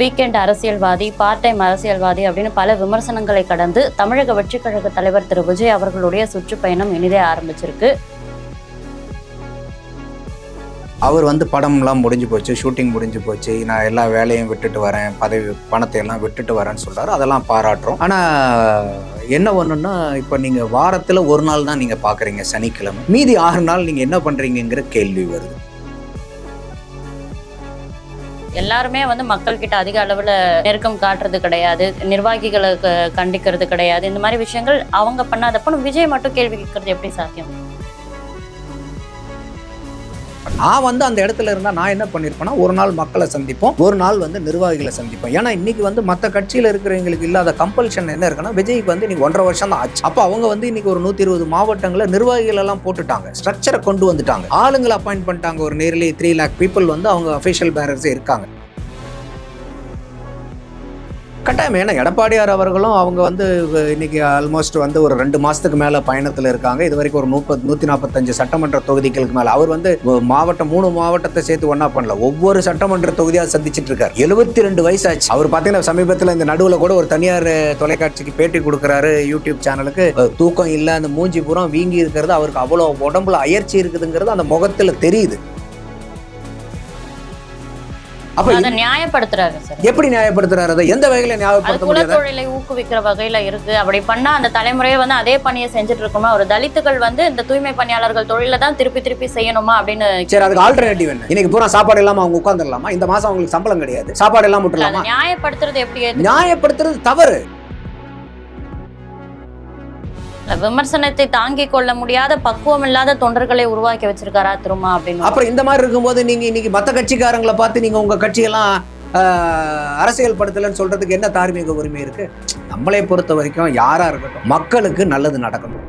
Weekend அரசியல்வாதி part time அரசியல்வாதி அப்படின்னு பல விமர்சனங்களை கடந்து தமிழக வெற்றிக் கழக தலைவர் திரு. விஜய் அவர்களுடைய சுற்றுப்பயணம் இனிதே ஆரம்பிச்சிருக்கு. அவர் வந்து படம்லாம் முடிஞ்சு போச்சு ஷூட்டிங் முடிஞ்சு போச்சு. நான் எல்லா வேலையும் விட்டுட்டு வரேன் பதவி பணத்தை எல்லாம் விட்டுட்டு வரேன்னு சொல்கிறார் அதெல்லாம் பாராட்டுறோம். ஆனால் என்ன ஒன்றுன்னா இப்போ நீங்கள் வாரத்தில் ஒரு நாள் தான் நீங்கள் பார்க்குறீங்க சனிக்கிழமை. மீதி ஆறு நாள் நீங்கள் என்ன பண்ணுறீங்கங்கிற கேள்வி வருது. எல்லாருமே வந்து மக்கள்கிட்ட அதிக அளவில் நெருக்கம் காட்டுறது கிடையாது. நிர்வாகிகளை க- கண்டிக்கிறது கிடையாது. இந்த மாதிரி விஷயங்கள் அவங்க பண்ணாதப்ப விஜய் மட்டும் கேள்வி கேட்கறது எப்படி சாத்தியம்? நான் வந்து அந்த இடத்துல இருந்தால் நான் என்ன பண்ணியிருப்பேன்னா ஒரு நாள் மக்களை சந்திப்போம். ஒரு நாள் வந்து நிர்வாகிகளை சந்திப்போம். ஏன்னா இன்னைக்கு வந்து மற்ற கட்சியில் இருக்கிறவங்களுக்கு இல்லாத கம்பல்ஷன் என்ன இருக்குன்னா விஜய்க்கு வந்து இன்னைக்கு ஒன்றரை வருஷம் தான் ஆச்சு. அப்போ அவங்க வந்து இன்னைக்கு ஒரு நூற்றி இருபது மாவட்டங்களில் நிர்வாகிகள் எல்லாம் போட்டுட்டாங்க. ஸ்ட்ரக்சரை கொண்டு வந்துட்டாங்க. ஆளுங்களை அப்பாயிண்ட் பண்ணிட்டாங்க. ஒரு நேர்லி த்ரீ லேக் பீப்புள் வந்து அவங்க அஃபிஷியல் பேரர்ஸே இருக்காங்க. கட்டாயம் ஏன்னா எடப்பாடியார் அவர்களும் அவங்க வந்து இன்னைக்கு ஆல்மோஸ்ட் வந்து ஒரு ரெண்டு மாசத்துக்கு மேல பயணத்துல இருக்காங்க. இது வரைக்கும் ஒரு முப்பது நூத்தி நாற்பத்தஞ்சு சட்டமன்ற தொகுதிகளுக்கு மேல. அவர் வந்து மாவட்டம் மூணு மாவட்டத்தை சேர்த்து ஒன்றா பண்ணல. ஒவ்வொரு சட்டமன்ற தொகுதியாக சந்திச்சுட்டு இருக்காரு. எழுபத்தி ரெண்டு வயசு ஆச்சு அவர் பாத்தீங்கன்னா சமீபத்துல இந்த நடுவுல கூட ஒரு தனியார் தொலைக்காட்சிக்கு பேட்டி கொடுக்குறாரு யூடியூப் சேனலுக்கு தூக்கம் இல்லை அந்த மூஞ்சி புறம் வீங்கி இருக்கிறது அவருக்கு அவ்வளவு உடம்புல அயற்சி இருக்குதுங்கிறது அந்த முகத்துல தெரியுது. அப்ப அதை நியாயப்படுத்துறாரு சார். எப்படி நியாயப்படுத்துறாரு? அதை எந்த வகையில நியாயப்படுத்த முடியாது? குலத்தொழிலை ஊக்குவிக்கிற வகையில இருக்கு. அப்படி பண்ணா அந்த தலைமுறையை வந்து அதே பணியை செஞ்சுட்டு இருக்குமா? ஒரு தலித்துகள் வந்து இந்த தூய்மை பணியாளர்கள் தொழில தான் திருப்பி திருப்பி செய்யணுமா அப்படின்னு சரி அதுக்கு ஆல்டர்னேட்டிவ் என்ன? இன்னைக்கு பூரா சாப்பாடு இல்லாம அவங்க உட்காந்துடலாமா இந்த மாசம் அவங்களுக்கு சம்பளம் கிடையாது. சாப்பாடு இல்லாம விட்டுலாமா நியாயப்படுத்துறது எப்படி? நியாயப்படுத்துறது தவறு. விமர்சனத்தை தாங்கிக் கொள்ள முடியாத பக்குவம் இல்லாத தொண்டர்களை உருவாக்கி வச்சிருக்காரா திரும்ப அப்படின்னு. அப்புறம் இந்த மாதிரி இருக்கும்போது நீங்க இன்னைக்கு மத்த கட்சிக்காரங்களை பார்த்து நீங்க உங்க கட்சியெல்லாம் அரசியல் படுத்தலன்னு சொல்றதுக்கு என்ன தார்மீக உரிமை இருக்கு? நம்மளை பொறுத்த வரைக்கும் யாரா இருக்கட்டும் மக்களுக்கு நல்லது நடக்கணும்.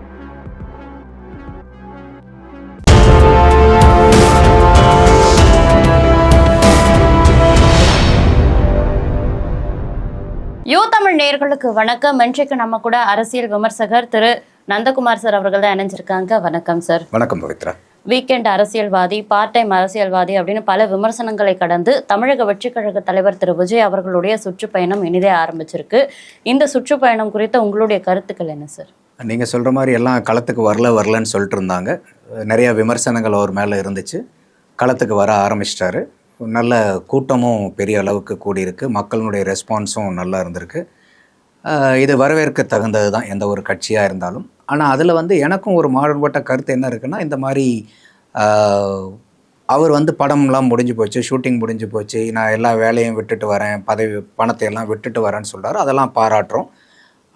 யூ தமிழ் நேயர்களுக்கு வணக்கம். இன்றைக்கு நம்ம கூட அரசியல் விமர்சகர் திரு நந்தகுமார் சார் அவர்கள் தான் இணைஞ்சிருக்காங்க. வணக்கம் சார். வணக்கம் பவித்ரா. வீக்கெண்ட் அரசியல்வாதி பார்ட் டைம் அரசியல்வாதி அப்படின்னு பல விமர்சனங்களை கடந்து தமிழக வெற்றிக் கழக தலைவர் திரு. விஜய் அவர்களுடைய சுற்றுப்பயணம் இனிதே ஆரம்பிச்சிருக்கு. இந்த சுற்றுப்பயணம் குறித்த உங்களுடைய கருத்துக்கள் என்ன சார்? நீங்க சொல்ற மாதிரி எல்லாம் களத்துக்கு வரல வரலன்னு சொல்லிட்டு இருந்தாங்க. நிறைய விமர்சனங்கள் அவர் மேல இருந்துச்சு. களத்துக்கு வர ஆரம்பிச்சிட்டாரு. நல்ல கூட்டமும் பெரிய அளவுக்கு கூடியிருக்கு. மக்களுடைய ரெஸ்பான்ஸும் நல்லா இருந்திருக்கு. இது வரவேற்க தகுந்தது தான் எந்த ஒரு கட்சியாக இருந்தாலும். ஆனால் அதில் வந்து எனக்கும் ஒரு மாறுபட்ட கருத்து என்ன இருக்குன்னா இந்த மாதிரி அவர் வந்து படம்லாம் முடிஞ்சு போச்சு ஷூட்டிங் முடிஞ்சு போச்சு நான் எல்லா வேலையும் விட்டுட்டு வரேன் பதவி பணத்தை எல்லாம் விட்டுட்டு வரேன்னு சொல்கிறார் அதெல்லாம் பாராட்டுறோம்.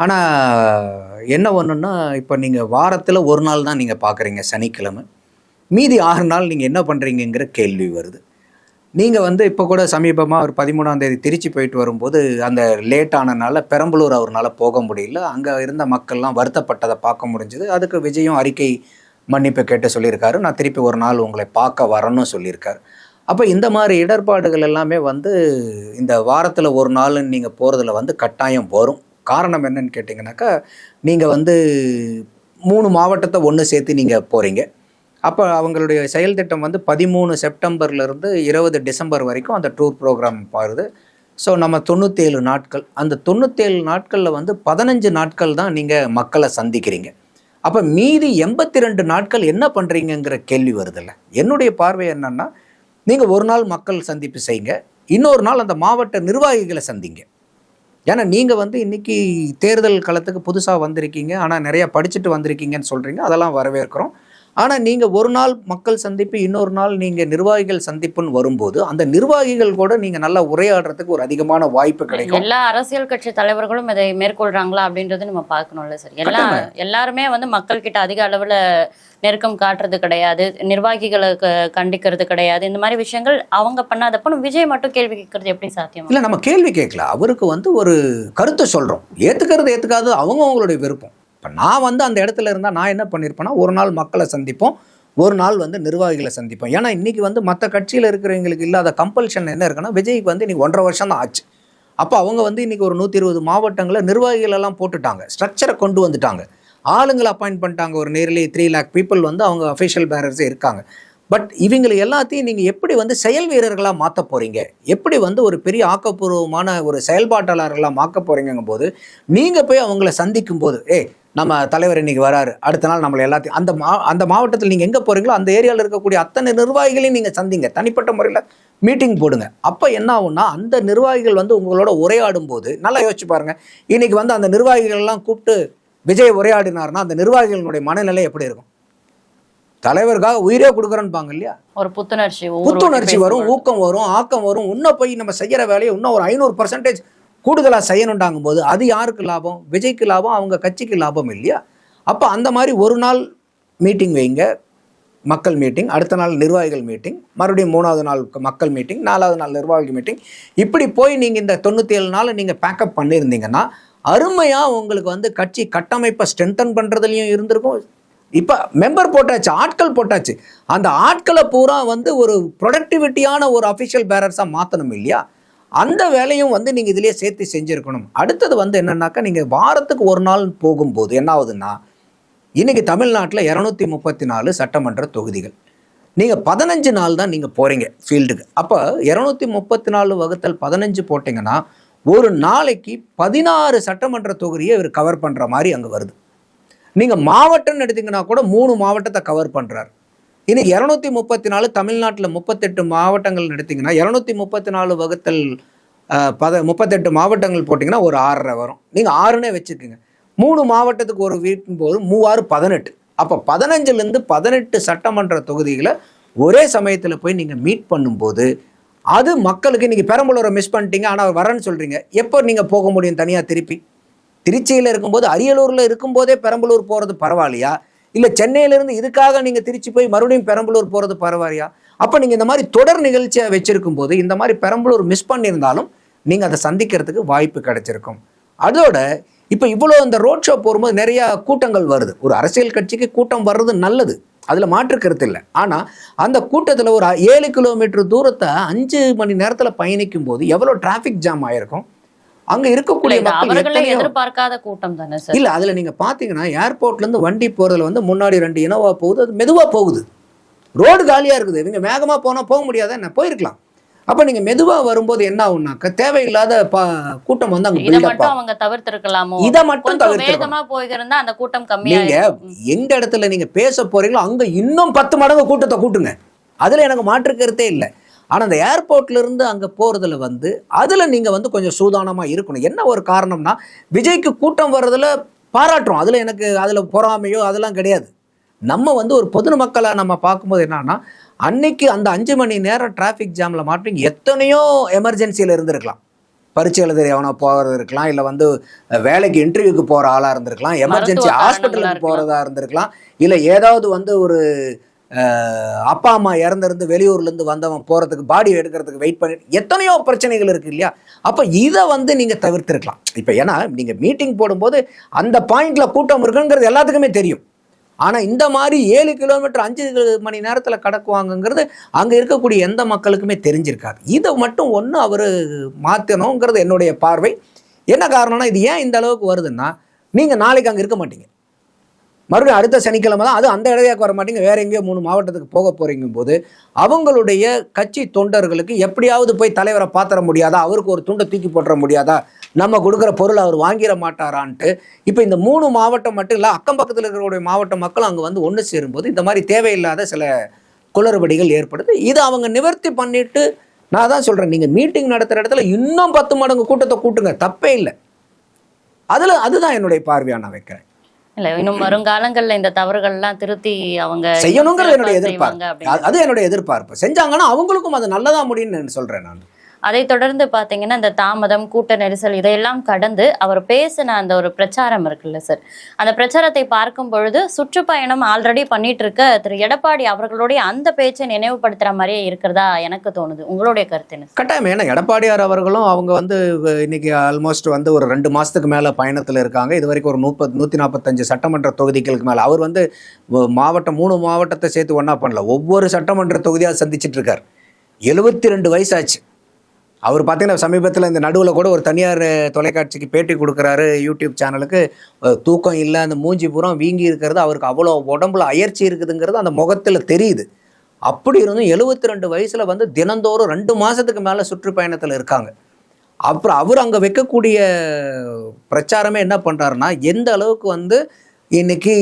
ஆனால் என்ன ஒன்றுன்னா இப்போ நீங்கள் வாரத்தில் ஒரு நாள் தான் நீங்கள் பார்க்குறீங்க சனிக்கிழமை. மீதி ஆறு நாள் நீங்கள் என்ன பண்ணுறீங்கங்கிற கேள்வி வருது. நீங்கள் வந்து இப்போ கூட சமீபமாக ஒரு பதிமூணாம் தேதி திருச்சி போயிட்டு வரும்போது அந்த லேட் ஆனனால பெரம்பலூர் அவர்னால போக முடியல. அங்கே இருந்த மக்கள்லாம் வருத்தப்பட்டதை பார்க்க முடிஞ்சது. அதுக்கு விஜயும் அறிக்கை மன்னிப்பு கேட்டு சொல்லியிருக்காரு. நான் திருப்பி ஒரு நாள் உங்களை பார்க்க வரணும்னு சொல்லியிருக்காரு. அப்போ இந்த மாதிரி இடர்பாடுகள் எல்லாமே வந்து இந்த வாரத்தில் ஒரு நாள் நீங்கள் போகிறதுல வந்து கட்டாயம் வரும். காரணம் என்னன்னு கேட்டிங்கனாக்கா நீங்கள் வந்து மூணு மாவட்டத்தை ஒன்று சேர்த்து நீங்கள் போகிறீங்க அப்போ அவங்களுடைய செயல் திட்டம் வந்து பதிமூணு செப்டம்பர்லேருந்து இருபது டிசம்பர் வரைக்கும் அந்த டூர் ப்ரோக்ராம் பாருது. ஸோ நம்ம தொண்ணூற்றேழு நாட்கள். அந்த தொண்ணூற்றேழு நாட்களில் வந்து பதினஞ்சு நாட்கள் தான் நீங்கள் மக்களை சந்திக்கிறீங்க. அப்போ மீதி எண்பத்தி ரெண்டு நாட்கள் என்ன பண்ணுறீங்கங்கிற கேள்வி வருதில்ல. என்னுடைய பார்வை என்னென்னா நீங்கள் ஒரு நாள் மக்கள் சந்திப்பு செய்யுங்க. இன்னொரு நாள் அந்த மாவட்ட நிர்வாகிகளை சந்திங்க. ஏன்னா நீங்கள் வந்து இன்றைக்கி தேர்தல் களத்துக்கு புதுசாக வந்திருக்கீங்க. ஆனால் நிறையா படிச்சுட்டு வந்திருக்கீங்கன்னு சொல்கிறீங்க அதெல்லாம் வரவேற்கிறோம். ஆனால் நீங்கள் ஒரு நாள் மக்கள் சந்திப்பு இன்னொரு நாள் நீங்கள் நிர்வாகிகள் சந்திப்புன்னு வரும்போது அந்த நிர்வாகிகள் கூட நீங்கள் நல்லா உரையாடுறதுக்கு ஒரு அதிகமான வாய்ப்பு கிடைக்கும். எல்லா அரசியல் கட்சி தலைவர்களும் இதை மேற்கொள்றாங்களா அப்படின்றது நம்ம பார்க்கணும்ல சார். எல்லா எல்லாருமே வந்து மக்கள் கிட்ட அதிக அளவுல நெருக்கம் காட்டுறது கிடையாது நிர்வாகிகளை கண்டிக்கிறது கிடையாது. இந்த மாதிரி விஷயங்கள் அவங்க பண்ணாதப்ப விஜய் மட்டும் கேள்வி கேட்கறது எப்படி சாத்தியம்? இல்லை நம்ம கேள்வி கேட்கல. அவருக்கு வந்து ஒரு கருத்தை சொல்கிறோம் ஏற்றுக்கிறது ஏற்றுக்காது அவங்க அவங்களுடைய விருப்பம். இப்போ நான் வந்து அந்த இடத்துல இருந்தால் நான் என்ன பண்ணியிருப்பேன்னா ஒரு நாள் மக்களை சந்திப்போம் ஒரு நாள் வந்து நிர்வாகிகளை சந்திப்போம். ஏன்னா இன்றைக்கி வந்து மற்ற கட்சியில் இருக்கிறவங்களுக்கு இல்லாத கம்பல்ஷன் என்ன இருக்குன்னா விஜய்க்கு வந்து இன்றைக்கி ஒன்றரை வருஷம் தான் ஆச்சு. அப்போ அவங்க வந்து இன்னைக்கு ஒரு நூற்றி இருபது மாவட்டங்களில் நிர்வாகிகளெல்லாம் போட்டுட்டாங்க. ஸ்ட்ரக்சரை கொண்டு வந்துட்டாங்க. ஆளுங்களை அப்பாயிண்ட் பண்ணிட்டாங்க. ஒரு நேர்லி த்ரீ லேக் பீப்புள் வந்து அவங்க அஃபிஷியல் பேரர்ஸே இருக்காங்க. பட் இவங்களை எல்லாத்தையும் நீங்கள் எப்படி வந்து செயல் வீரர்களாக மாற்ற போகிறீங்க எப்படி வந்து ஒரு பெரிய ஆக்கப்பூர்வமான ஒரு செயல்பாட்டாளர்களாக மாற்ற போகிறீங்கும் போது நீங்கள் போய் அவங்கள சந்திக்கும் போது ஏய் நம்ம தலைவர் இன்னைக்கு வராரு. அடுத்த நாள் நம்மளை எல்லாத்தையும் அந்த மா அந்த மாவட்டத்தில் நீங்கள் எங்கே போகிறீங்களோ அந்த ஏரியாவில் இருக்கக்கூடிய அத்தனை நிர்வாகிகளையும் நீங்கள் சந்திங்க. தனிப்பட்ட முறையில் மீட்டிங் போடுங்க. அப்போ என்ன ஆகும்னா அந்த நிர்வாகிகள் வந்து உங்களோட உரையாடும் போது நல்லா யோசிச்சு பாருங்க. இன்னைக்கு வந்து அந்த நிர்வாகிகள் எல்லாம் கூப்பிட்டு விஜய் உரையாடினார்னா அந்த நிர்வாகிகளுடைய மனநிலை எப்படி இருக்கும்? தலைவருக்காக உயிரே கொடுக்குறேன்பாங்க இல்லையா? ஒரு புத்துணர்ச்சி புத்துணர்ச்சி வரும். ஊக்கம் வரும் ஆக்கம் வரும். இன்னும் போய் நம்ம செய்யற வேலையை இன்னும் ஒரு ஐநூறு பர்சன்டேஜ் கூடுதலாக செய்யணுண்டாங்கும் போது அது யாருக்கு லாபம்? விஜய்க்கு லாபம் அவங்க கட்சிக்கு லாபம் இல்லையா? அப்போ அந்த மாதிரி ஒரு நாள் மீட்டிங் வைங்க. மக்கள் மீட்டிங் அடுத்த நாள் நிர்வாகிகள் மீட்டிங் மறுபடியும் மூணாவது நாள் மக்கள் மீட்டிங் நாலாவது நாள் நிர்வாகிகள் மீட்டிங் இப்படி போய் நீங்கள் இந்த தொண்ணூற்றி ஏழு நாள் நீங்கள் பேக்கப் பண்ணியிருந்தீங்கன்னா அருமையாக உங்களுக்கு வந்து கட்சி கட்டமைப்பை ஸ்ட்ரென்தன் பண்ணுறதுலையும் இருந்திருக்கும். இப்போ மெம்பர் போட்டாச்சு ஆட்கள் போட்டாச்சு. அந்த ஆட்களை பூரா வந்து ஒரு ப்ரொடக்டிவிட்டியான ஒரு அஃபிஷியல் பேரர்ஸாக மாற்றணும் இல்லையா? அந்த வேலையும் வந்து நீங்கள் இதிலேயே சேர்த்து செஞ்சுருக்கணும். அடுத்தது வந்து என்னென்னாக்கா நீங்கள் வாரத்துக்கு ஒரு நாள் போகும்போது என்ன ஆகுதுன்னா இன்றைக்கி தமிழ்நாட்டில் இரநூத்தி முப்பத்தி நாலு சட்டமன்ற தொகுதிகள். நீங்கள் பதினஞ்சு நாள் தான் நீங்கள் போகிறீங்க ஃபீல்டுக்கு. அப்போ இரநூத்தி முப்பத்தி நாலு வகுத்தல் பதினஞ்சு போட்டிங்கன்னா ஒரு நாளைக்கு பதினாறு சட்டமன்ற தொகுதியை இவர் கவர் பண்ணுற மாதிரி அங்கே வருது. நீங்கள் மாவட்டம்னு எடுத்தீங்கன்னா கூட மூணு மாவட்டத்தை கவர் பண்ணுறாரு இனி இரநூத்தி முப்பத்தி நாலு தமிழ்நாட்டில் முப்பத்தெட்டு மாவட்டங்கள் எடுத்தீங்கன்னா இரநூத்தி முப்பத்தி நாலு வகுத்தல் பத முப்பத்தெட்டு மாவட்டங்கள் போட்டிங்கன்னா ஒரு ஆறரை வரும். நீங்கள் ஆறுனே வச்சுக்கோங்க. மூணு மாவட்டத்துக்கு ஒரு வீட்டின் போது மூவாறு பதினெட்டு. அப்போ பதினஞ்சுலேருந்து பதினெட்டு சட்டமன்ற தொகுதிகளை ஒரே சமயத்தில் போய் நீங்கள் மீட் பண்ணும்போது அது மக்களுக்கு நீங்கள் பெரம்பலூரை மிஸ் பண்ணிட்டீங்க ஆனால் வரேன்னு சொல்கிறீங்க எப்போ நீங்கள் போக முடியும் தனியாக திருப்பி? திருச்சியில் இருக்கும்போது அரியலூரில் இருக்கும்போதே பெரம்பலூர் போகிறது பரவாயில்லையா? இல்லை சென்னையிலேருந்து இதுக்காக நீங்கள் திருச்சி போய் மறுபடியும் பெரம்பலூர் போகிறது பரவாயில்லையா? அப்போ நீங்கள் இந்த மாதிரி தொடர் நிகழ்ச்சியை வச்சிருக்கும் போது இந்த மாதிரி பெரம்பலூர் மிஸ் பண்ணியிருந்தாலும் நீங்கள் அதை சந்திக்கிறதுக்கு வாய்ப்பு கிடைச்சிருக்கும். அதோட இப்போ இவ்வளோ இந்த ரோட் ஷோ போகும்போது நிறையா கூட்டங்கள் வருது. ஒரு அரசியல் கட்சிக்கு கூட்டம் வர்றது நல்லது. அதில் மாற்று கருத்து இல்லை. ஆனால் அந்த கூட்டத்தில் ஒரு ஏழு கிலோமீட்டர் தூரத்தை அஞ்சு மணி நேரத்தில் பயணிக்கும் போது எவ்வளோ டிராஃபிக் ஜாம் ஆகிருக்கும் அங்கே இருக்கக்கூடிய மக்கள் எதிர்பார்க்காத கூட்டம் தானே இல்ல அதுல நீங்க பாத்தீங்கன்னா ஏர்போர்ட்ல இருந்து வண்டி போறதுல வந்து முன்னாடி ரெண்டு இனோவா போகுது அது மெதுவா போகுது. ரோடு காலியா இருக்குது. இவங்க வேகமா போனா போக முடியாத என்ன? போயிருக்கலாம். அப்ப நீங்க மெதுவா வரும்போது என்ன ஆகும்னாக்க தேவையில்லாத கூட்டம் வந்து அங்க இதை மட்டும் அவங்க தவிர்த்திருக்கலாமோ? இதை மட்டும் வேகமா போயிருந்தா அந்த கூட்டம் கம்மியா நீங்க. எந்த இடத்துல நீங்க பேச போறீங்களோ அங்க இன்னும் பத்து மடங்கு கூட்டத்தை கூட்டுங்க. அதுல எனக்கு மாற்று கருத்தே இல்லை. ஆனா அந்த ஏர்போர்ட்ல இருந்து அங்க போறதுல வந்து அதுல நீங்க வந்து கொஞ்சம் சூதானமா இருக்கணும். என்ன ஒரு காரணம்னா விஜய்க்கு கூட்டம் வர்றதுல பாராட்டுறோம். அதுல எனக்கு அதுல பொறாமையோ அதெல்லாம் கிடையாது. நம்ம வந்து ஒரு பொதுமக்களா நம்ம பார்க்கும்போது என்னன்னா அன்னைக்கு அந்த அஞ்சு மணி நேரம் டிராஃபிக் ஜாம்ல மாட்டி எத்தனையோ எமர்ஜென்சியில் இருந்திருக்கலாம். பரீட்சை எழுத எவனோ போகிறது இருக்கலாம் இல்லை வந்து வேலைக்கு இன்டர்வியூக்கு போகிற ஆளாக இருந்திருக்கலாம் எமர்ஜென்சி ஹாஸ்பிட்டலுக்கு போகிறதா இருந்திருக்கலாம் இல்லை ஏதாவது வந்து ஒரு அப்பா அம்மா இறந்திருந்து வெளியூர்லேருந்து வந்தவன் போகிறதுக்கு பாடி எடுக்கிறதுக்கு வெயிட் பண்ணி எத்தனையோ பிரச்சனைகள் இருக்குது இல்லையா? அப்போ இதை வந்து நீங்கள் தவிர்த்துருக்கலாம். இப்போ ஏன்னா நீங்கள் மீட்டிங் போடும்போது அந்த பாயிண்டில் கூட்டம் இருக்குங்கிறது எல்லாத்துக்குமே தெரியும். ஆனால் இந்த மாதிரி ஏழு கிலோமீட்டர் அஞ்சு மணி நேரத்தில் கடக்குவாங்கங்கிறது அங்கே இருக்கக்கூடிய எந்த மக்களுக்குமே தெரிஞ்சிருக்காது. இதை மட்டும் ஒன்று அவர் மாற்றணுங்கிறது என்னுடைய பார்வை. என்ன காரணம்னா இது ஏன் இந்த அளவுக்கு வருதுன்னா நீங்கள் நாளைக்கு அங்கே இருக்க மாட்டீங்க. மறுபடியும் அடுத்த சனிக்கிழமை தான் அது அந்த இடையாக்கு வர மாட்டீங்க வேற எங்கேயோ மூணு மாவட்டத்துக்கு போக போறீங்க போது அவங்களுடைய கட்சி தொண்டர்களுக்கு எப்படியாவது போய் தலைவரை பாத்திர முடியாதா? அவருக்கு ஒரு துண்டை தூக்கி போட்டுற முடியாதா? நம்ம கொடுக்குற பொருள் அவர் வாங்கிட மாட்டாரான்ட்டு. இப்போ இந்த மூணு மாவட்டம் மட்டும் இல்லை அக்கம் பக்கத்தில் இருக்கிற மாவட்ட மக்கள் அங்கே வந்து ஒன்று சேரும்போது இந்த மாதிரி தேவையில்லாத சில குளறுபடிகள் ஏற்படுது. இதை அவங்க நிவர்த்தி பண்ணிட்டு நான் தான் சொல்கிறேன் நீங்கள் மீட்டிங் நடத்துகிற இடத்துல இன்னும் பத்து மடங்கு கூட்டத்தை கூட்டுங்க. தப்பே இல்லை. அதில் அதுதான் என்னுடைய பார்வையாக நான் வைக்கிறேன். இல்ல இன்னும் வருங்காலங்கள்ல இந்த தவறுகள் எல்லாம் திருத்தி அவங்க செய்யணுங்கிறது என்னுடைய எதிர்பார்ப்பு அது- என்னுடைய எதிர்பார்ப்பு. செஞ்சாங்கன்னா அவங்களுக்கும் அது நல்லதா முடியும்னு சொல்றேன் நான். அதை தொடர்ந்து பாத்தீங்கன்னா இந்த தாமதம் கூட்ட நெரிசல் இதையெல்லாம் கடந்து அவர் பேசின அந்த ஒரு பிரச்சாரம் இருக்குல்ல சார். அந்த பிரச்சாரத்தை பார்க்கும் பொழுது சுற்றுப்பயணம் ஆல்ரெடி பண்ணிட்டு இருக்க திரு. எடப்பாடி அவர்களுடைய அந்த பேச்சை நினைவுபடுத்துற மாதிரியே இருக்கிறதா எனக்கு தோணுது. உங்களுடைய கருத்து என்ன கட்டாயம். ஏன்னா எடப்பாடியார் அவர்களும் அவங்க வந்து இன்னைக்கு ஆல்மோஸ்ட் வந்து ஒரு ரெண்டு மாசத்துக்கு மேல பயணத்துல இருக்காங்க. இது வரைக்கும் ஒரு முப்பது நூத்தி நாற்பத்தஞ்சு சட்டமன்ற தொகுதிகளுக்கு மேல. அவர் வந்து மாவட்டம் மூணு மாவட்டத்தை சேர்த்து ஒன்றா பண்ணல. ஒவ்வொரு சட்டமன்ற தொகுதியாக சந்திச்சிட்டு இருக்கார் எழுபத்தி ரெண்டு வயசாச்சு. அவர் பார்த்தீங்கன்னா சமீபத்தில் இந்த நடுவில் கூட ஒரு தனியார் தொலைக்காட்சிக்கு பேட்டி கொடுக்குறாரு யூடியூப் சேனலுக்கு. தூக்கம் இல்லை அந்த மூஞ்சி பூரா வீங்கி இருக்கிறது அவருக்கு அவ்வளோ உடம்புல அயற்சி இருக்குதுங்கிறது அந்த முகத்தில் தெரியுது. அப்படி இருந்தும் எழுபத்தி ரெண்டு வயசில் வந்து தினந்தோறும் ரெண்டு மாதத்துக்கு மேலே சுற்றுப்பயணத்தில் இருக்காங்க. அப்புறம் அவர் அங்கே வைக்கக்கூடிய பிரச்சாரமே என்ன பண்ணுறாருன்னா எந்த அளவுக்கு வந்து இன்னைக்கு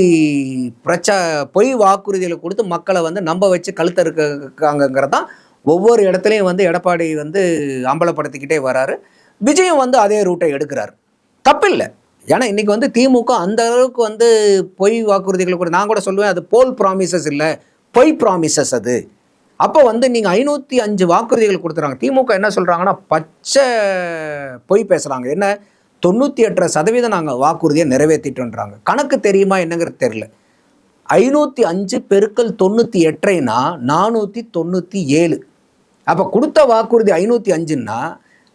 பிரச்சா பொய் வாக்குறுதிகளை கொடுத்து மக்களை வந்து நம்ப வச்சு கழுத்த இருக்காங்கங்கிறதான் ஒவ்வொரு இடத்துலையும் வந்து எடப்பாடி வந்து அம்பலப்படுத்திக்கிட்டே வராரு. விஜயம் வந்து அதே ரூட்டை எடுக்கிறார். தப்பில்லை. ஏன்னா இன்றைக்கி வந்து திமுக அந்த அளவுக்கு வந்து பொய் வாக்குறுதிகளை கூட நான் கூட சொல்லுவேன் அது போல் ப்ராமிசஸ் இல்லை. பொய் ப்ராமிசஸ் அது. அப்போ வந்து நீங்கள் ஐநூற்றி அஞ்சு வாக்குறுதிகள் கொடுத்துறாங்க. திமுக என்ன சொல்கிறாங்கன்னா பச்சை பொய் பேசுகிறாங்க என்ன? தொண்ணூற்றி எட்டரை சதவீதம் நாங்கள் வாக்குறுதியை நிறைவேற்றிட்டோன்றாங்க கணக்கு தெரியுமா என்னங்கிறது தெரில ஐநூற்றி அஞ்சு பெருக்கல் தொண்ணூற்றி எட்டரைனா நானூற்றி தொண்ணூற்றி ஏழு. அப்போ கொடுத்த வாக்குறுதி ஐநூற்றி அஞ்சுன்னா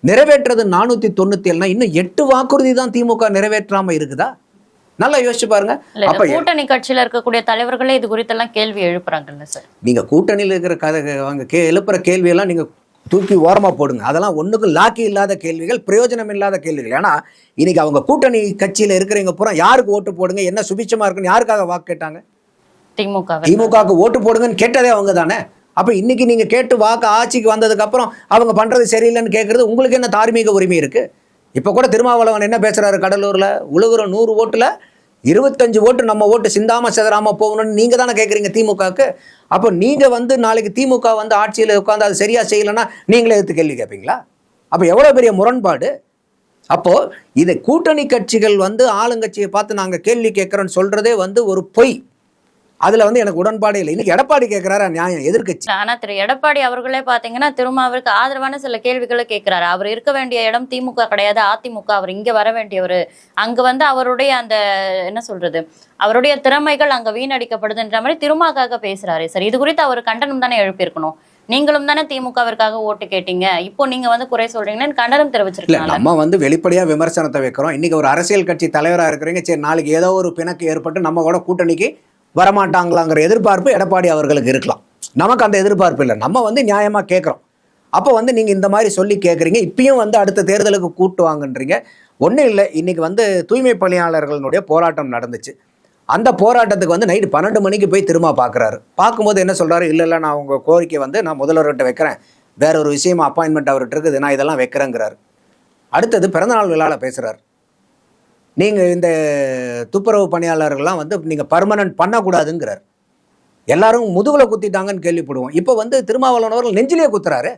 நிறைவேற்றது நானூற்றி தொண்ணூற்றி ஏழுனா இன்னும் எட்டு வாக்குறுதி தான் திமுக நிறைவேற்றாமல் இருக்குதா? நல்லா யோசிச்சு பாருங்க. அப்ப கூட்டணி கட்சியில இருக்கக்கூடிய தலைவர்களே இது குறித்தெல்லாம் கேள்வி எழுப்புறாங்கல்ல சார். நீங்கள் கூட்டணியில் இருக்கிற கதை அவங்க கே எழுப்புற கேள்வியெல்லாம் நீங்கள் தூக்கி ஓரமாக போடுங்க. அதெல்லாம் ஒன்றுக்கும் லாக்கி இல்லாத கேள்விகள் பிரயோஜனம் இல்லாத கேள்விகள். ஏன்னா இன்னைக்கு அவங்க கூட்டணி கட்சியில் இருக்கிறவங்க பூரா யாருக்கு ஓட்டு போடுங்க என்ன சுபிச்சமாக இருக்குன்னு யாருக்காக வாக்கு கேட்டாங்க? திமுக திமுகவுக்கு ஓட்டு போடுங்கன்னு கேட்டதே அவங்க தானே? அப்போ இன்னைக்கு நீங்கள் கேட்டு வாக்கு ஆட்சிக்கு வந்ததுக்கப்புறம் அவங்க பண்ணுறது சரியில்லைன்னு கேட்குறது உங்களுக்கு என்ன தார்மீக உரிமை இருக்குது இப்போ கூட திருமாவளவன் என்ன பேசுகிறாரு கடலூரில்? உழுகுற நூறு ஓட்டில் இருபத்தஞ்சு ஓட்டு நம்ம ஓட்டு சிந்தாம சிதறாம போகணும்னு நீங்கள் தானே கேட்குறீங்க திமுகவுக்கு. அப்போ நீங்கள் வந்து நாளைக்கு திமுக வந்து ஆட்சியில் உட்காந்து அது சரியாக செய்யலைன்னா நீங்களே எடுத்து கேள்வி கேட்பீங்களா அப்போ எவ்வளோ பெரிய முரண்பாடு? அப்போது இதை கூட்டணி கட்சிகள் வந்து ஆளுங்கட்சியை பார்த்து நாங்கள் கேள்வி கேட்குறோன்னு சொல்கிறதே வந்து ஒரு பொய். அதில் வந்து எனக்கு உடன்பாடே இல்லை. இன்னைக்கு எடப்பாடி கேட்குறாரா நியாயம். எதிர்க்கட்சி. ஆனா திரு எடப்பாடி அவர்களே பாத்தீங்கன்னா திருமாவிற்கு ஆதரவான சில கேள்விகளை கேட்கிறாரு அவர் இருக்க வேண்டிய இடம் திமுக கிடையாது. அதிமுக. அவர் இங்க வர வேண்டியவர். அங்க வந்து அவருடைய அந்த என்ன சொல்றது அவருடைய திறமைகள் அங்க வீணடிக்கப்படுதுன்ற மாதிரி திருமாக்காக பேசுறாரு. சார் இது குறித்து அவர் கண்டனம் தானே எழுப்பியிருக்கணும். நீங்களும் தானே திமுகவிற்காக ஓட்டு கேட்டீங்க. இப்போ நீங்க வந்து குறை சொல்றீங்கன்னு கண்டனம் தெரிவிச்சிருக்காங்க நம்ம வந்து வெளிப்படையாக விமர்சனத்தை வைக்கிறோம். இன்னைக்கு ஒரு அரசியல் கட்சி தலைவராக இருக்கிறீங்க. சரி நாளைக்கு ஏதோ ஒரு பிணக்கு ஏற்பட்டு நம்ம கூட கூட்டணிக்கு வரமாட்டாங்களாங்கிற எதிர்பார்ப்பு எடப்பாடி அவர்களுக்கு இருக்கலாம். நமக்கு அந்த எதிர்பார்ப்பு இல்லை. நம்ம வந்து நியாயமாக கேட்குறோம். அப்போ வந்து நீங்கள் இந்த மாதிரி சொல்லி கேட்குறீங்க. இப்பயும் வந்து அடுத்த தேர்தலுக்கு கூட்டு வாங்கன்றீங்க. ஒன்றும் இல்லை. இன்றைக்கி வந்து தூய்மை பணியாளர்களுடைய போராட்டம் நடந்துச்சு. அந்த போராட்டத்துக்கு வந்து நைட்டு பன்னெண்டு மணிக்கு போய் திரும்ப பார்க்குறாரு. பார்க்கும்போது என்ன சொல்கிறாரு இல்லை இல்லை நான் உங்கள் கோரிக்கை வந்து நான் முதல்வர்கிட்ட வைக்கிறேன். வேற ஒரு விஷயமா அப்பாயின்மெண்ட் அவர்கிட்ட இருக்குது. நான் இதெல்லாம் வைக்கிறேங்கிறாரு. அடுத்தது பிறந்தநாள் விழாவில் பேசுகிறார் நீங்கள் இந்த துப்புரவு பணியாளர்கள்லாம் வந்து நீங்கள் பர்மனன்ட் பண்ணக்கூடாதுங்கிறார். எல்லாரும் முதுகுல குத்திட்டாங்கன்னு கேள்விப்படுவோம். இப்போ வந்து திருமாவளவன் அவர்கள் நெஞ்சிலே குத்துறாரு.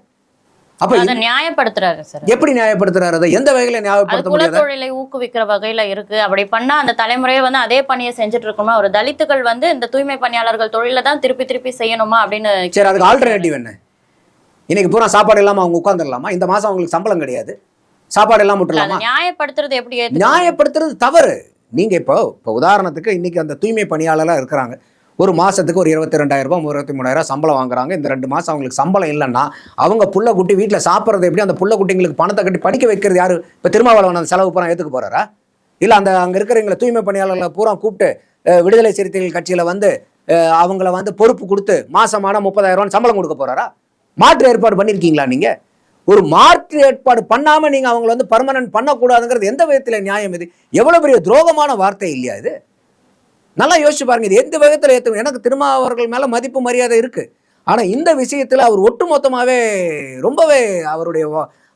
அப்போ அதை நியாயப்படுத்துறாரு சார். எப்படி நியாயப்படுத்துறாரு அதை? எந்த வகையில் நியாயப்படுத்த முடியாது குலத்தொழிலை ஊக்குவிக்கிற வகையில இருக்கு. அப்படி பண்ணா அந்த தலைமுறையே வந்து அதே பணியை செஞ்சுட்டு இருக்கணுமா? ஒரு தலித்துகள் வந்து இந்த தூய்மை பணியாளர்கள் தொழில தான் திருப்பி திருப்பி செய்யணுமா அப்படின்னு சரி அதுக்கு ஆல்டர்னேட்டிவ் என்ன? இன்னைக்கு பூரா சாப்பாடு இல்லாமல் அவங்க உட்காந்துடலாமா இந்த மாதம் அவங்களுக்கு சம்பளம் கிடையாது. சாப்பாடு எல்லாம் விட்டுலாமா நியாயப்படுத்துறது எப்படி நியாயப்படுத்துறது தவறு. நீங்க இப்போ இப்போ உதாரணத்துக்கு இன்னைக்கு அந்த தூய்மை பணியாளராக இருக்கிறாங்க. ஒரு மாசத்துக்கு ஒரு இருபத்தி ரெண்டாயிரம் ரூபாய் இருபத்தி மூணாயிரம் சம்பளம் வாங்குறாங்க. இந்த ரெண்டு மாசம் அவங்களுக்கு சம்பளம் இல்லைன்னா அவங்க புள்ள குட்டி வீட்டில் சாப்பிட்றது எப்படி அந்த புள்ள குட்டிங்களுக்கு பணத்தை கட்டி படிக்க வைக்கிறது யாரு? இப்போ திருமாவளவன் அந்த செலவு பூரா ஏற்றுக்க போறாரா? இல்லை அந்த அங்கே இருக்கிறவங்களை தூய்மை பணியாளர்களை பூரா கூப்பிட்டு விடுதலை சிறுத்தைகள் கட்சியில் வந்து அவங்கள வந்து பொறுப்பு கொடுத்து மாசமான முப்பதாயிரம் ரூபான்னு சம்பளம் கொடுக்க போறாரா? மாற்று ஏற்பாடு பண்ணியிருக்கீங்களா நீங்க? ஒரு மாற்று ஏற்பாடு பண்ணாமல் நீங்கள் அவங்கள வந்து பர்மனன்ட் பண்ணக்கூடாதுங்கிறது எந்த விதத்தில் நியாயம் இது? எவ்வளோ பெரிய துரோகமான வார்த்தை இல்லையா இது? நல்லா யோசிச்சு பாருங்க இது எந்த விதத்தில் ஏற்று எனக்கு திருமாவர்கள் மேலே மதிப்பு மரியாதை இருக்குது ஆனால் இந்த விஷயத்தில் அவர் ஒட்டுமொத்தமாகவே ரொம்பவே அவருடைய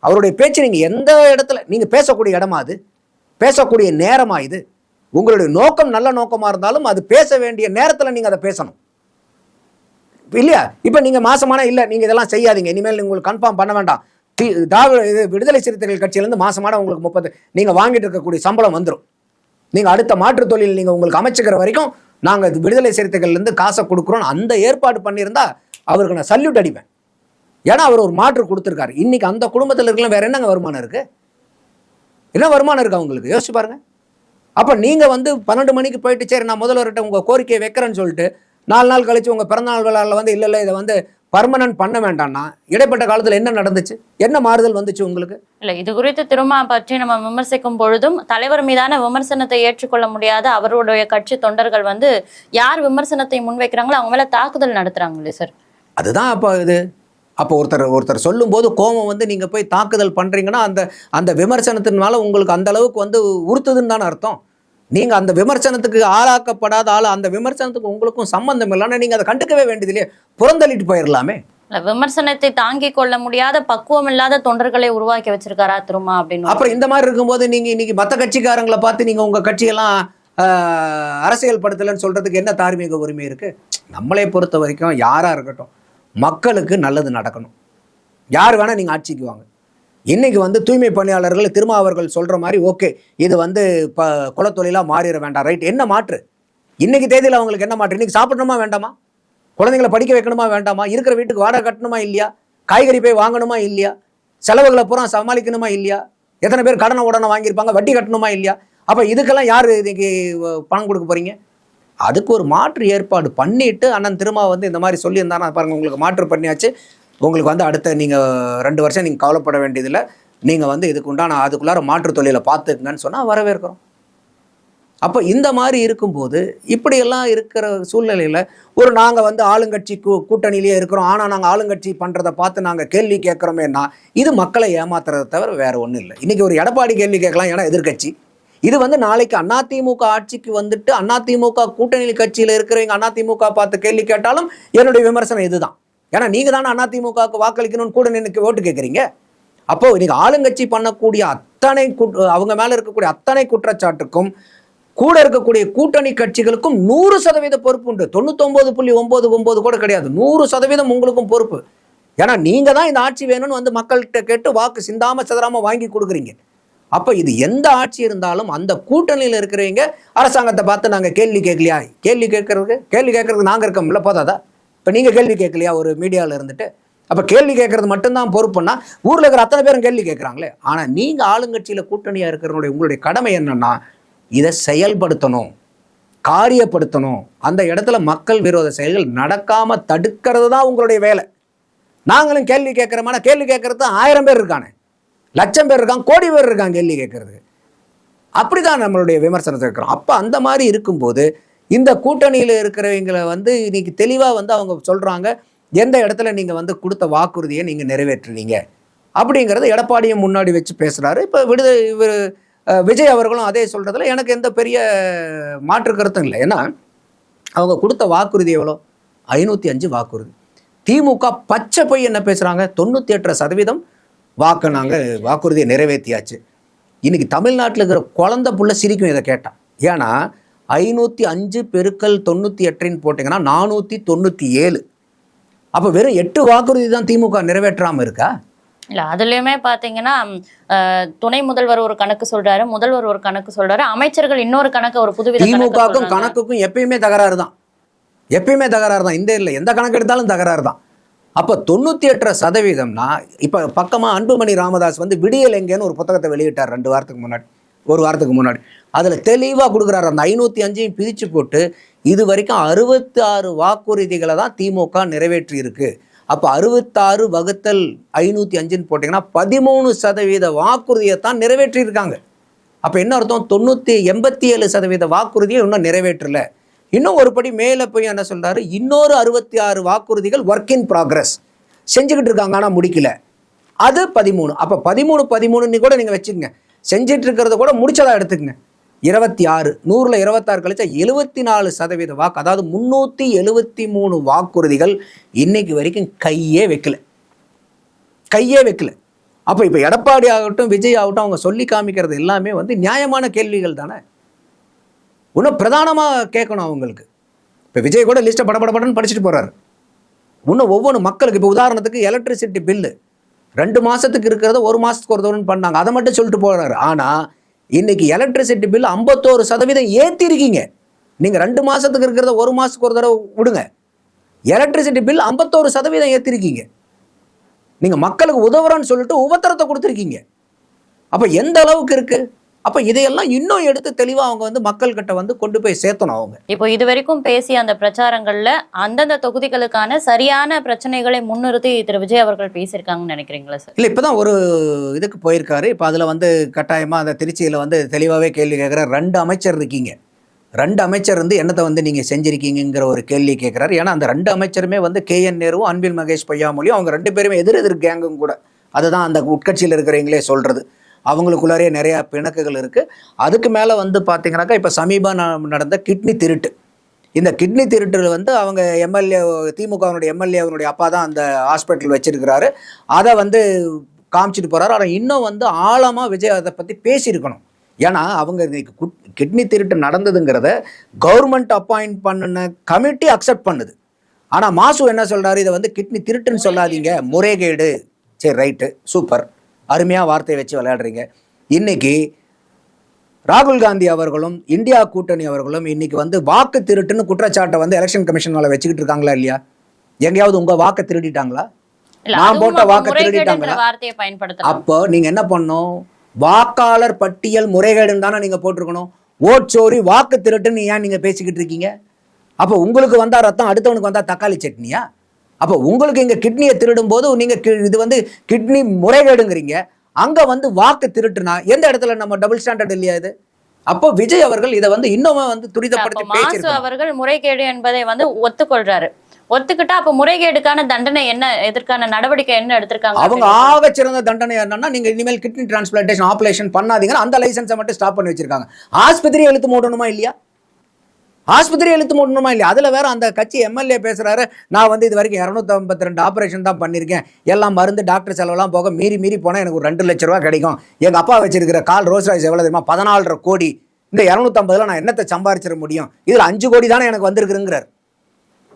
அவருடைய பேச்சு நீங்கள் எந்த இடத்துல நீங்கள் பேசக்கூடிய இடமா அது? பேசக்கூடிய நேரமா இது? உங்களுடைய நோக்கம் நல்ல நோக்கமாக இருந்தாலும் அது பேச வேண்டிய நேரத்தில் நீங்கள் அதை பேசணும். இல்லையா? இப்போ நீங்கள் மாசமான இல்லை நீங்கள் இதெல்லாம் செய்யாதீங்க. இனிமேல் உங்களுக்கு கன்ஃபார்ம் பண்ண வேண்டாம். தி- திராவிட இது விடுதலை சிறுத்தைகள் கட்சியிலேருந்து மாசமான உங்களுக்கு முப்பது நீங்கள் வாங்கிட்டு இருக்கக்கூடிய சம்பளம் வந்துடும் நீங்கள் அடுத்த மாற்றுத் தொழில் நீங்கள் உங்களுக்கு அமைச்சுக்கிற வரைக்கும் நாங்கள் இது விடுதலை சிறுத்தைகள்லேருந்து காசை கொடுக்குறோம் அந்த ஏற்பாடு பண்ணியிருந்தா அவருக்கு நான் சல்யூட் அடிப்பேன். ஏன்னா அவர் ஒரு மாற்று கொடுத்துருக்காரு. இன்னைக்கு அந்த குடும்பத்தில் இருக்கலாம் வேற என்னங்க வருமானம் இருக்குது என்ன வருமானம் இருக்குது அவங்களுக்கு? யோசிச்சு பாருங்க. அப்போ நீங்கள் வந்து பன்னெண்டு மணிக்கு போயிட்டு சரி நான் முதல்வர்கிட்ட உங்கள் கோரிக்கையை வைக்கிறேன்னு சொல்லிட்டு நாலு நாள் கழித்து உங்கள் பிறந்தநாள் விழாவில் வந்து இல்லை இல்லை இதை வந்து பர்மனன்ட் பண்ண வேண்டாம்னா இடைப்பட்ட காலத்தில் என்ன நடந்துச்சு? என்ன மாறுதல் வந்துச்சு உங்களுக்கு? இல்ல இது குறித்து திருமா பற்றி நம்ம விமர்சிக்கும் பொழுதும் தலைவர் மீதான விமர்சனத்தை ஏற்றுக்கொள்ள முடியாத அவருடைய கட்சி தொண்டர்கள் வந்து யார் விமர்சனத்தை முன்வைக்கிறாங்களோ அவங்க மேல தாக்குதல் நடத்துறாங்களே சார். அதுதான் அப்போ இது. அப்போ ஒருத்தர் ஒருத்தர் சொல்லும்போது கோபம் வந்து நீங்கள் போய் தாக்குதல் பண்ணுறீங்கன்னா அந்த அந்த விமர்சனத்தினால உங்களுக்கு அந்த அளவுக்கு வந்து உறுத்துதுன்னு தானே அர்த்தம். நீங்கள் அந்த விமர்சனத்துக்கு ஆளாக்கப்படாத ஆள் அந்த விமர்சனத்துக்கு உங்களுக்கும் சம்பந்தம் இல்லைன்னா நீங்கள் அதை கண்டுக்கவே வேண்டியதில்லையே. புறந்தள்ளிட்டு போயிடலாமே விமர்சனத்தை தாங்கிக் கொள்ள முடியாத பக்குவம் இல்லாத தொண்டர்களை உருவாக்கி வச்சிருக்காரா திருமா அப்படின்னு அப்புறம் இந்த மாதிரி இருக்கும்போது நீங்கள் இன்னைக்கு மற்ற கட்சிக்காரங்களை பார்த்து நீங்கள் உங்கள் கட்சியெல்லாம் அரசியல் படுத்தலைன்னு சொல்கிறதுக்கு என்ன தார்மீக உரிமை இருக்குது நம்மளை பொறுத்த வரைக்கும் யாராக இருக்கட்டும் மக்களுக்கு நல்லது நடக்கணும். யார் வேணால் நீங்கள் ஆட்சிக்கு வாங்க. இன்னைக்கு வந்து தூய்மை பணியாளர்கள் திருமா அவர்கள் சொல்கிற மாதிரி ஓகே இது வந்து இப்போ குலத்தொழிலாக மாறிட வேண்டாம். ரைட் என்ன மாற்று? இன்னைக்கு தேதியில் அவங்களுக்கு என்ன மாற்று? இன்னைக்கு சாப்பிடணுமா வேண்டாமா? குழந்தைங்களை படிக்க வைக்கணுமா வேண்டாமா? இருக்கிற வீட்டுக்கு வாடகை கட்டணுமா இல்லையா? காய்கறி போய் வாங்கணுமா இல்லையா? செலவுகளை பூரா சமாளிக்கணுமா இல்லையா? எத்தனை பேர் கடனை உடனே வாங்கியிருப்பாங்க வட்டி கட்டணுமா இல்லையா? அப்போ இதுக்கெல்லாம் யார் இன்னைக்கு பணம் கொடுக்க போறீங்க? அதுக்கு ஒரு மாற்று ஏற்பாடு பண்ணிட்டு அண்ணன் திருமா வந்து இந்த மாதிரி சொல்லியிருந்தானா பாருங்க உங்களுக்கு மாற்று பண்ணியாச்சு. உங்களுக்கு வந்து அடுத்த நீங்கள் ரெண்டு வருஷம் நீங்கள் கவலைப்பட வேண்டியதில்லை. நீங்கள் வந்து இதுக்கு உண்டான அதுக்குள்ளார மாற்று தொழிலை பார்த்துக்குங்கன்னு சொன்னால் வரவேற்கிறோம். அப்போ இந்த மாதிரி இருக்கும்போது இப்படியெல்லாம் இருக்கிற சூழ்நிலையில் ஒரு நாங்கள் வந்து ஆளுங்கட்சி கூ கூட்டணியிலேயே இருக்கிறோம். ஆனால் நாங்கள் ஆளுங்கட்சி பண்ணுறதை பார்த்து நாங்கள் கேள்வி கேட்குறோமேன்னா இது மக்களை ஏமாத்துறதை தவிர வேறு ஒன்றும் இல்லை. இன்றைக்கி ஒரு எடப்பாடி கேள்வி கேட்கலாம் ஏன்னா எதிர்க்கட்சி. இது வந்து நாளைக்கு அதிமுக ஆட்சிக்கு வந்துட்டு அதிமுக கூட்டணி கட்சியில் இருக்கிறவங்க அதிமுக பார்த்து கேள்வி கேட்டாலும் என்னுடைய விமர்சனம் இதுதான். ஏன்னா நீங்கள் தானே அதிமுகவுக்கு வாக்களிக்கணும்னு கூட நினைக்க ஓட்டு கேட்குறீங்க அப்போ நீங்கள் ஆளுங்கட்சி பண்ணக்கூடிய அத்தனை அவங்க மேலே இருக்கக்கூடிய அத்தனை குற்றச்சாட்டுக்கும் கூட இருக்கக்கூடிய கூட்டணி கட்சிகளுக்கும் நூறு சதவீத பொறுப்பு உண்டு. தொண்ணூத்தொம்பது புள்ளி ஒம்பது ஒம்பது கூட கிடையாது. நூறு சதவீதம் உங்களுக்கும் பொறுப்பு. ஏன்னா நீங்கள் தான் இந்த ஆட்சி வேணும்னு வந்து மக்கள்கிட்ட கேட்டு வாக்கு சிந்தாம சிதறாம வாங்கி கொடுக்குறீங்க. அப்போ இது எந்த ஆட்சி இருந்தாலும் அந்த கூட்டணியில் இருக்கிறவங்க அரசாங்கத்தை பார்த்து நாங்கள் கேள்வி கேட்கலையா? கேள்வி கேட்கறதுக்கு கேள்வி கேட்கறதுக்கு நாங்கள் இருக்கோம்ல போதாதா? இப்போ நீங்கள் கேள்வி கேட்கலையா? ஒரு மீடியாவில் இருந்துட்டு. அப்போ கேள்வி கேட்கறது மட்டும்தான் பொறுப்புன்னா ஊரில் இருக்கிற அத்தனை பேரும் கேள்வி கேட்குறாங்களே. ஆனால் நீங்கள் ஆளுங்கட்சியில் கூட்டணியாக இருக்கிறவங்களுடைய உங்களுடைய கடமை என்னன்னா இதை செயல்படுத்தணும் காரியப்படுத்தணும். அந்த இடத்துல மக்கள் விரோத செயல்கள் நடக்காமல் தடுக்கிறது தான் உங்களுடைய வேலை. நாங்களும் கேள்வி கேட்குறோமான கேள்வி கேட்குறது ஆயிரம் பேர் இருக்கானே. லட்சம் பேர் இருக்காங்க கோடி பேர் இருக்காங்க கேள்வி கேட்குறது. அப்படி தான் நம்மளுடைய விமர்சனத்தை இருக்கிறோம் அப்போ அந்த மாதிரி இருக்கும்போது இந்த கூட்டணியில் இருக்கிறவங்களை வந்து இன்னைக்கு தெளிவாக வந்து அவங்க சொல்கிறாங்க எந்த இடத்துல நீங்கள் வந்து கொடுத்த வாக்குறுதியை நீங்கள் நிறைவேற்றுவீங்க? அப்படிங்கிறத எடப்பாடியும் முன்னாடி வச்சு பேசுகிறாரு இப்போ விடுத இவர் விஜய் அவர்களும் அதே சொல்கிறதுல எனக்கு எந்த பெரிய மாற்று கருத்தும் இல்லை. ஏன்னா அவங்க கொடுத்த வாக்குறுதி எவ்வளோ? ஐநூற்றி அஞ்சு வாக்குறுதி. திமுக பச்சை போய் என்ன பேசுகிறாங்க தொண்ணூற்றி எட்டரை சதவீதம் வாக்கு நாங்கள் வாக்குறுதியை நிறைவேற்றியாச்சு. இன்றைக்கி தமிழ்நாட்டில் இருக்கிற குழந்த புள்ள சிரிக்கும் இதை கேட்டான் ஏன்னா ஐநூற்றி அஞ்சு பெருக்கல் தொண்ணூற்றி எட்டுன்னு போட்டிங்கன்னா நானூற்றி தொண்ணூற்றி ஏழு. அப்போ வெறும் எட்டு வாக்குறுதி தான் திமுக நிறைவேற்றாமல் இருக்கா? இல்ல அதுலயுமே பாத்தீங்கன்னா அஹ், துணை முதல்வர் ஒரு கணக்கு சொல்றாரு முதல்வர் ஒரு கணக்கு சொல்றாரு அமைச்சர்கள் இன்னொரு கணக்கு ஒரு கணக்கு திமுகவுக்கும். கணக்குக்கும் எப்பயுமே தகராறு தான். எப்பயுமே தகராறு தான். இந்த இல்லை எந்த கணக்கு எடுத்தாலும் தகராறு தான். அப்போ தொண்ணூற்றி எட்டரை சதவீதம்னா இப்போ பக்கமாக அன்புமணி ராமதாஸ் வந்து விடியல் எங்கேன்னு ஒரு புத்தகத்தை வெளியிட்டார் ரெண்டு வாரத்துக்கு முன்னாடி ஒரு வாரத்துக்கு முன்னாடி. அதில் தெளிவாக கொடுக்குறாரு. அந்த ஐநூற்றி அஞ்சையும் பிரித்து போட்டு இது வரைக்கும் அறுபத்தி ஆறு வாக்குறுதிகளை தான் திமுக நிறைவேற்றி இருக்கு அப்போ அறுபத்தாறு வகுத்தல் ஐநூற்றி அஞ்சுன்னு போட்டிங்கன்னா பதிமூணு சதவீத வாக்குறுதியை தான் நிறைவேற்றியிருக்காங்க. அப்போ என்ன அர்த்தம்? தொண்ணூற்றி எண்பத்தி ஏழு சதவீத வாக்குறுதியை இன்னும் நிறைவேற்றல. இன்னும் ஒரு படி மேலே போய் என்ன சொல்கிறாரு இன்னொரு அறுபத்தி ஆறு வாக்குறுதிகள் ஒர்க் இன் ப்ராக்ரஸ் செஞ்சுக்கிட்டு இருக்காங்க ஆனால் முடிக்கல. அது பதிமூணு. அப்போ பதிமூணு பதிமூணுன்னு கூட நீங்கள் வச்சுக்கங்க. செஞ்சிட்டு இருக்கிறத கூட முடிச்சதாக எடுத்துக்கங்க. இருபத்தி ஆறு நூறில் இருபத்தாறு கழிச்சா எழுபத்தி நாலு சதவீத வாக்கு. அதாவது முந்நூற்றி எழுபத்தி மூணு வாக்குறுதிகள் இன்னைக்கு வரைக்கும் கையே வைக்கல. கையே வைக்கல. அப்போ இப்போ எடப்பாடி ஆகட்டும் விஜய் ஆகட்டும் அவங்க சொல்லி காமிக்கிறது எல்லாமே வந்து நியாயமான கேள்விகள் தானே. இன்னும் பிரதானமாக கேட்கணும் அவங்களுக்கு. இப்போ விஜய் கூட லிஸ்ட்டை படபடபடன்னு படிச்சுட்டு போகிறாரு இன்னும் ஒவ்வொரு மக்களுக்கு இப்போ உதாரணத்துக்கு எலக்ட்ரிசிட்டி பில்லு ரெண்டு மாதத்துக்கு இருக்கிறத ஒரு மாதத்துக்கு ஒரு தடவைன்னு பண்ணாங்க. அதை மட்டும் சொல்லிட்டு போகிறாரு ஆனால் இன்னைக்கு எலக்ட்ரிசிட்டி பில் ஐம்பத்தோரு சதவீதம் ஏற்றிருக்கீங்க நீங்கள் ரெண்டு மாதத்துக்கு இருக்கிறத ஒரு மாதத்துக்கு ஒரு தடவை விடுங்க. எலக்ட்ரிசிட்டி பில் ஐம்பத்தோரு சதவீதம் ஏற்றிருக்கீங்க நீங்கள் மக்களுக்கு உதவுறோன்னு சொல்லிட்டு உபத்திரத்தை கொடுத்துருக்கீங்க. அப்போ எந்த அளவுக்கு இருக்குது அப்போ இதையெல்லாம் இன்னும் எடுத்து தெளிவாக அவங்க வந்து மக்கள்கிட்ட வந்து கொண்டு போய் சேர்த்தணும் அவங்க. இப்போ இது வரைக்கும் பேசிய அந்த பிரச்சாரங்கள்ல அந்தந்த தொகுதிகளுக்கான சரியான பிரச்சனைகளை முன்னிறுத்தி திரு. விஜய் அவர்கள் பேசியிருக்காங்கன்னு நினைக்கிறீங்களா சார்? இல்லை இப்போ தான் ஒரு இதுக்கு போயிருக்காரு. இப்போ அதில் வந்து கட்டாயமாக அந்த திருச்சியில் வந்து தெளிவாகவே கேள்வி கேட்குற ரெண்டு அமைச்சர் இருக்கீங்க. ரெண்டு அமைச்சர் வந்து என்னத்தை வந்து நீங்கள் செஞ்சிருக்கீங்கிற ஒரு கேள்வி கேட்குறாரு ஏன்னா அந்த ரெண்டு அமைச்சருமே வந்து கே. என். நேருவும் அன்பில் மகேஷ் பொய்யாமொழியும் அவங்க ரெண்டு பேருமே எதிர் எதிர் கேங்கும் கூட. அதுதான் அந்த உட்கட்சியில் இருக்கிறவங்களே சொல்கிறது அவங்களுக்குள்ளாரே நிறையா பிணக்குகள் இருக்குது அதுக்கு மேலே வந்து பார்த்தீங்கன்னாக்கா இப்போ சமீபம் நடந்த கிட்னி திருட்டு. இந்த கிட்னி திருட்டில் வந்து அவங்க எம்எல்ஏ திமுகவினுடைய எம்எல்ஏ அவனுடைய அப்பா தான் அந்த ஹாஸ்பிட்டல் வச்சிருக்கிறாரு. அதை வந்து காமிச்சிட்டு போகிறாரு ஆனால் இன்னும் வந்து ஆழமாக விஜய் அதை பற்றி பேசியிருக்கணும். ஏன்னா அவங்க இன்னைக்கு குட்- கிட்னி திருட்டு நடந்ததுங்கிறத கவர்மெண்ட் அப்பாயிண்ட் பண்ணின கமிட்டி அக்செப்ட் பண்ணுது. ஆனால் மாசு என்ன சொல்கிறாரு இதை வந்து கிட்னி திருட்டுன்னு சொல்லாதீங்க. முறைகேடு. சரி ரைட்டு. சூப்பர். அருமையாக வார்த்தையை வச்சு விளையாடுறீங்க. இன்னைக்கு ராகுல் காந்தி அவர்களும் இந்தியா கூட்டணி அவர்களும் இன்னைக்கு வந்து வாக்கு திருட்டுன்னு குற்றச்சாட்டை வந்து எலெக்ஷன் கமிஷன் மேல வச்சுக்கிட்டு இருக்காங்களா இல்லையா? எங்கேயாவது உங்க வாக்கை திருடிட்டாங்களா? நான் போட்ட வாக்கை திருடிட்டாங்களா? அப்போ நீங்க என்ன பண்ணணும்? வாக்காளர் பட்டியல் முறைகேடுன்னு தானே நீங்க போட்டிருக்கணும். ஓட்சோரி வாக்கு திருட்டுன்னு ஏன் நீங்க பேசிக்கிட்டு இருக்கீங்க? அப்போ உங்களுக்கு வந்தா ரத்தம் அடுத்தவனுக்கு வந்தா தக்காளி சட்னியா? அப்போ உங்களுக்கு இங்க கிட்னியை திருடும் போது நீங்க கி- இது வந்து கிட்னி முறைகேடுங்கிறீங்க. அங்க வந்து வாக்கு திருட்டுனா எந்த இடத்துல நம்ம டபுள் ஸ்டாண்டர்ட் இல்லையா இது? அப்போ விஜய் அவர்கள் இதை வந்து இன்னுமே வந்து துரிதப்படுத்தி அவர்கள் முறைகேடு என்பதை வந்து ஒத்துக்கொள்றாரு. ஒத்துக்கிட்டா அப்ப முறைகேடுக்கான தண்டனை என்ன எதற்கான நடவடிக்கை என்ன எடுத்திருக்காங்க? அவங்க ஆக சிறந்த தண்டனை என்னன்னா நீங்க இனிமேல் கிட்னி டிரான்ஸ்பிளான்டேஷன் ஆபரேஷன் பண்ணாதீங்கன்னு அந்த லைசன்ஸை மட்டும் ஸ்டாப் பண்ணி வச்சிருக்காங்க. ஆஸ்பத்திரி எழுத்து மூடணுமா இல்லையா? ஆஸ்பத்திரி எழுத்து மூடணுமா இல்லையா? அதில் வேற அந்த கட்சி எம்எல்ஏ பேசுகிறாரு நான் வந்து இது வரைக்கும் இரநூத்தம்பத்தி ரெண்டு ஆப்ரேஷன் தான் பண்ணியிருக்கேன் எல்லாம் மருந்து டாக்டர் செலவெல்லாம் போக மீறி மீறி போனால் எனக்கு ஒரு ரெண்டு லட்ச ரூபா கிடைக்கும். எங்கள் அப்பா வச்சிருக்கிற கால் ரோஸ் ராய்ஸ் எவ்வளோ தெரியுமா? பதினாலரை கோடி. இந்த இரநூத்தம்பதுல நான் என்னத்தை சம்பாரிச்சிட முடியும்? இதில் அஞ்சு கோடி தானே எனக்கு வந்திருக்குங்கிறார்.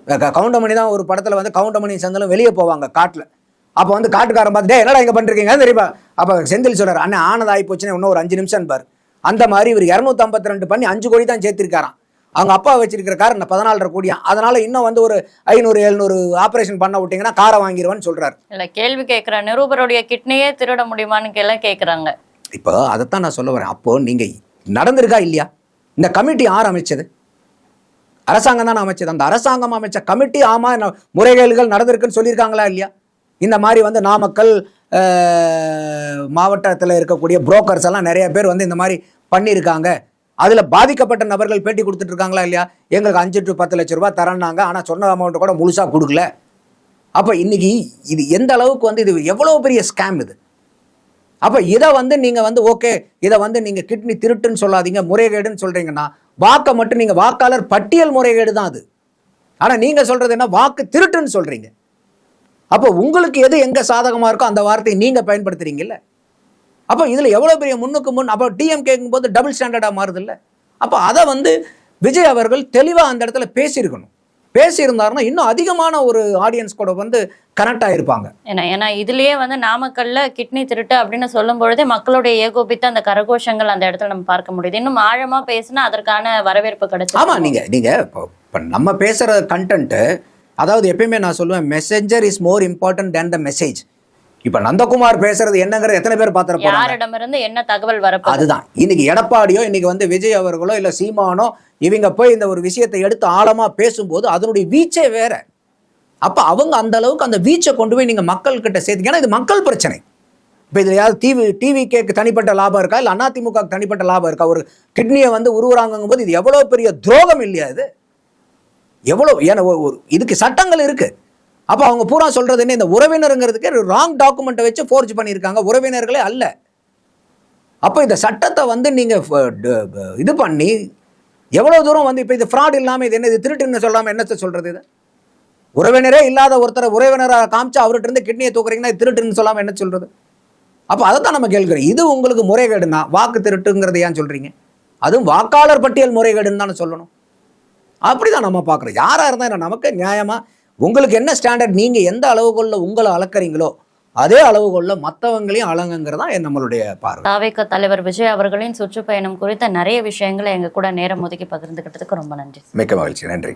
க- கவுண்டமணி தான் ஒரு படத்தில் வந்து கவுண்டமணி செந்தலும் வெளியே போவாங்க காட்டில். அப்போ வந்து காட்டுக்காரன் பார்த்து என்னடா இங்கே பண்ணிருக்கீங்க தெரியுமா? அப்போ செந்தில் சொல்கிறார் அண்ணன் ஆனதாகி ஆகி போச்சுன்னா இன்னும் ஒரு அஞ்சு நிமிஷம் பார் அந்த மாதிரி இவர் இரநூத்தம்பத்தி ரெண்டு பண்ணி அஞ்சு கோடி தான் சேர்த்திருக்காராம். அவங்க அப்பா வச்சிருக்கிற கார் இந்த பதினாலரை கோடியா. அதனால இன்னும் வந்து ஒரு ஐநூறு எழுநூறு ஆபரேஷன் பண்ண விட்டீங்கன்னா காரை வாங்கிடுவேன்னு சொல்றாரு. இல்ல கேள்வி கேட்கிற நிருபருடைய கிட்னியே திருட முடியுமான்னு எல்லாம் கேக்குறாங்க. இப்போ அதைத்தான் நான் சொல்ல வரேன். அப்போ நீங்க நடந்திருக்கா இல்லையா? இந்த கமிட்டி யார் அமைச்சது? அரசாங்கம் தான் அமைச்சது. அந்த அரசாங்கம் அமைச்ச கமிட்டி ஆமா முறைகேடுகள் நடந்திருக்குன்னு சொல்லியிருக்காங்களா இல்லையா? இந்த மாதிரி வந்து நாமக்கல் மாவட்டத்தில் இருக்கக்கூடிய புரோக்கர்ஸ் எல்லாம் நிறைய பேர் வந்து இந்த மாதிரி பண்ணியிருக்காங்க. அதில் பாதிக்கப்பட்ட நபர்கள் பேட்டி கொடுத்துட்டு இருக்காங்களா இல்லையா? எங்களுக்கு அஞ்சு டு பத்து லட்ச ரூபா தரேன்னாங்க. ஆனால் சொன்ன அமௌண்ட்டு கூட முழுசாக கொடுக்கல. அப்போ இன்னைக்கு இது எந்த அளவுக்கு வந்து இது எவ்வளோ பெரிய ஸ்கேம் இது? அப்போ இதை வந்து நீங்கள் வந்து ஓகே இதை வந்து நீங்கள் கிட்னி திருட்டுன்னு சொல்லாதீங்க முறைகேடுன்னு சொல்கிறீங்கன்னா வாக்கை மட்டும் நீங்கள் வாக்காளர் பட்டியல் முறைகேடு தான் அது. ஆனால் நீங்கள் சொல்கிறது என்ன? வாக்கு திருட்டுன்னு சொல்கிறீங்க அப்போ உங்களுக்கு எது எங்கே சாதகமாக இருக்கோ அந்த வார்த்தையை நீங்கள் பயன்படுத்துகிறீங்கல்ல அப்போ இதில் எவ்வளோ பெரிய முன்னுக்கு முன் அப்போ டிஎம் கேட்கும்போது டபுள் ஸ்டாண்டர்டாக மாறுதில்ல. அப்போ அதை வந்து விஜய் அவர்கள் தெளிவாக அந்த இடத்துல பேசியிருக்கணும். பேசியிருந்தாருன்னா இன்னும் அதிகமான ஒரு ஆடியன்ஸ் கூட வந்து கனெக்ட் ஆகிருப்பாங்க ஏன்னா ஏன்னா இதுலயே வந்து நாமக்கல்ல கிட்னி திருட்டு அப்படின்னு சொல்லும் பொழுதே மக்களுடைய ஏகோபித்த அந்த கரகோஷங்கள் அந்த இடத்துல நம்ம பார்க்க முடியுது. இன்னும் ஆழமா பேசினா அதற்கான வரவேற்பு கிடைச்சு ஆமா நீங்க நீங்க இப்போ இப்போ நம்ம பேசுற கண்டென்ட்டு அதாவது எப்பயுமே நான் சொல்லுவேன் messenger is more important than the message இப்போ நந்தகுமார் பேசுறது என்னங்கிறது எத்தனை பேர் பார்த்துட போறாங்க? யாரிடமிருந்து என்ன தகவல் வரப்போகுது? அதுதான். இன்னைக்கு எடப்பாடியோ இன்னைக்கு வந்து விஜய் அவர்களோ இல்ல சீமானோ இவங்க போய் இந்த ஒரு விஷயத்தை எடுத்து ஆழமா பேசும்போது அதனுடைய வீச்சே வேற. அப்ப அவங்க அந்த அளவுக்கு அந்த வீச்சை கொண்டு போய் நீங்க மக்கள் கிட்ட சேர்த்தீங்க ஏன்னா இது மக்கள் பிரச்சனை. இப்போ இதில் யாவது டிவி டிவி கேக்கு தனிப்பட்ட லாபம் இருக்கா? இல்லை அதிமுக தனிப்பட்ட லாபம் இருக்கா? ஒரு கிட்னியை வந்து உருவுறாங்கும் போது இது எவ்வளோ பெரிய துரோகம் இல்லையா இது? எவ்வளோ ஏன்னா ஒரு- ஒரு இதுக்கு சட்டங்கள் இருக்கு. அப்போ அவங்க பூரா சொல்கிறது என்ன? இந்த உறவினருங்கிறதுக்கு ராங் டாக்குமெண்ட்டை வச்சு ஃபோர்ஜ் பண்ணியிருக்காங்க. உறவினர்களே அல்ல. அப்போ இந்த சட்டத்தை வந்து நீங்கள் இது பண்ணி எவ்வளோ தூரம் வந்து இப்போ இது ஃப்ராட் இல்லாமல் இது என்ன இது திருட்டுன்னு சொல்லாமல் என்னத்தை சொல்கிறது இது? உறவினரே இல்லாத ஒருத்தரை உறவினராக காமிச்சு அவர்கிட்ட இருந்து கிட்னியை தூக்குறீங்கன்னா இது திருட்டுன்னு சொல்லாமல் என்ன சொல்கிறது அப்போ அதை தான் நம்ம கேட்குறோம். இது உங்களுக்கு முறைகேடுனா வாக்கு திருட்டுங்கிறத ஏன் சொல்கிறீங்க அதுவும் வாக்காளர் பட்டியல் முறைகேடுன்னு தானே சொல்லணும். அப்படிதான் நம்ம பார்க்குறோம். யாராக இருந்தால் என்ன நமக்கு நியாயமாக உங்களுக்கு என்ன ஸ்டாண்டர்ட் நீங்கள் எந்த அளவுகோலில் உங்களை அளக்குறீங்களோ அதே அளவுகோலில் மற்றவங்களையும் அலங்குங்கிறது தான் நம்மளுடைய பார்வை. தாவேக தலைவர் விஜய் அவர்களின் சுற்றுப்பயணம் குறித்த நிறைய விஷயங்களை எங்க கூட நேரம் ஒதுக்கி பகிர்ந்துகிட்டதுக்கு ரொம்ப நன்றி. மிக்க மகிழ்ச்சி. நன்றி.